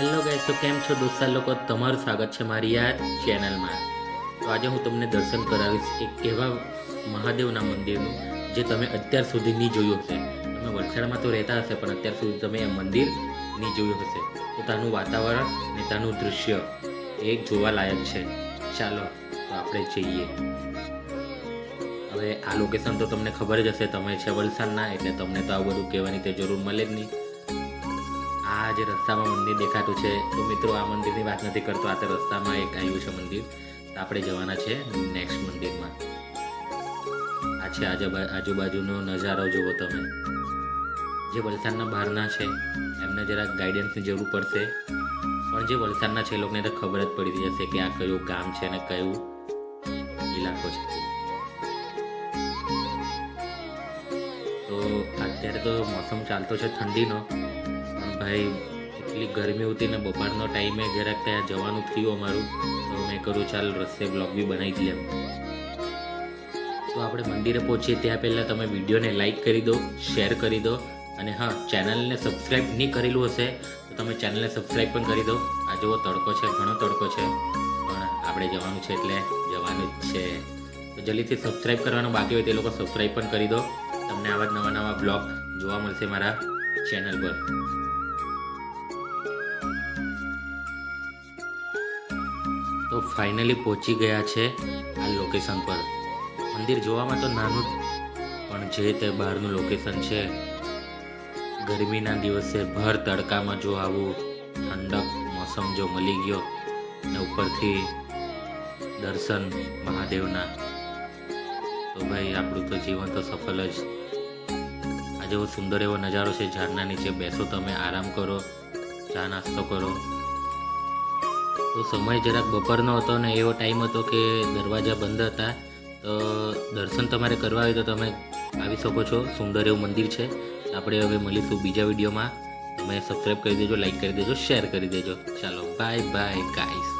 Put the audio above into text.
Hello guys, તો કેમ છો દોસ્તા? લોકો તમારું સ્વાગત છે મારી આ ચેનલમાં. તો આજે હું તમને દર્શન કરાવીશ એક એવા મહાદેવના મંદિરનું, જે તમે અત્યાર સુધી નહીં જોયું હશે. તમે વલસાડમાં તો રહેતા હશે, પણ અત્યાર સુધી તમે એ મંદિર નહીં જોયું હશે. તો ત્યાંનું વાતાવરણ અને ત્યાંનું દૃશ્ય એ જોવા લાયક છે. ચાલો, તો આપણે જઈએ. હવે આ લોકેશન તો તમને ખબર જ હશે, તમે છે વલસાડના, એટલે તમને તો આવું બધું કહેવાની તે જરૂર મળે જ નહીં. આ જે રસ્તામાં મંદિર દેખાતું છે, તો મિત્રો આ મંદિરની વાત નથી કરતો, આ તો રસ્તામાં એક આવ્યું છે મંદિર. તો આપણે જવાના છે નેક્સ્ટ મંદિરમાં. આ છે આજુબાજુનો નજારો જુઓ તમે. જે વલસાડના બહારના છે, એમને જરાક ગાઈડન્સની જરૂર પડશે. પણ જે વલસાડના છે, એ લોકોને તો ખબર જ પડી જશે કે આ કયું ગામ છે અને કયું ઇલાકો છે. તો અત્યારે તો મોસમ ચાલતો છે ઠંડીનો. ભાઈ, એટલી ગરમી હતી ને બપોરનો ટાઈમે જરાક ત્યાં જવાનું થયું અમારું. તો મેં કરું ચાલ, રસ્તે બ્લોગ બી બનાવી એમ. તો આપણે મંદિરે પહોંચીએ ત્યાં પહેલાં તમે વિડીયોને લાઈક કરી દો શેર કરી દો અને હા ચેનલને સબસ્ક્રાઈબ નહીં કરેલું હશે, તો તમે ચેનલને સબસ્ક્રાઈબ પણ કરી દો. આ જેવો તડકો છે, ઘણો તડકો છે, પણ આપણે જવાનું છે એટલે જવાનું જ છે. તો જલ્દીથી સબસ્ક્રાઈબ કરવાનું બાકી હોય તે લોકો સબસ્ક્રાઈબ પણ કરી દો. તમને આવા જ નવા નવા બ્લોગ જોવા મળશે મારા ચેનલ પર. તો ફાઇનલી પહોંચી ગયા છે આ લોકેશન પર. મંદિર જોવામાં તો નાનું પણ જે તે બહારનું લોકેશન છે, ગરમીના દિવસે ભર તડકામાં જો આવું ઠંડક મોસમ જો મળી ગયો ને ઉપરથી દર્શન મહાદેવના, તો ભાઈ આપણું તો જીવન તો સફળ જ. આ જેવો સુંદર એવો નજારો છે. ઝાડના નીચે બેસો તમે, આરામ કરો, ચા નાસ્તો કરો. તો સમય જરાક બપોરનો હતો ને એવો ટાઈમ હતો કે દરવાજા બંધ હતા. તો દર્શન તમારે કરવા હોય તો તમે આવી શકો છો. સુંદર એવું મંદિર છે. આપણે હવે મળીશું બીજા વિડીયોમાં. તમે સબસ્ક્રાઈબ કરી દેજો લાઈક કરી દેજો શેર કરી દેજો. ચાલો બાય બાય ગાઈસ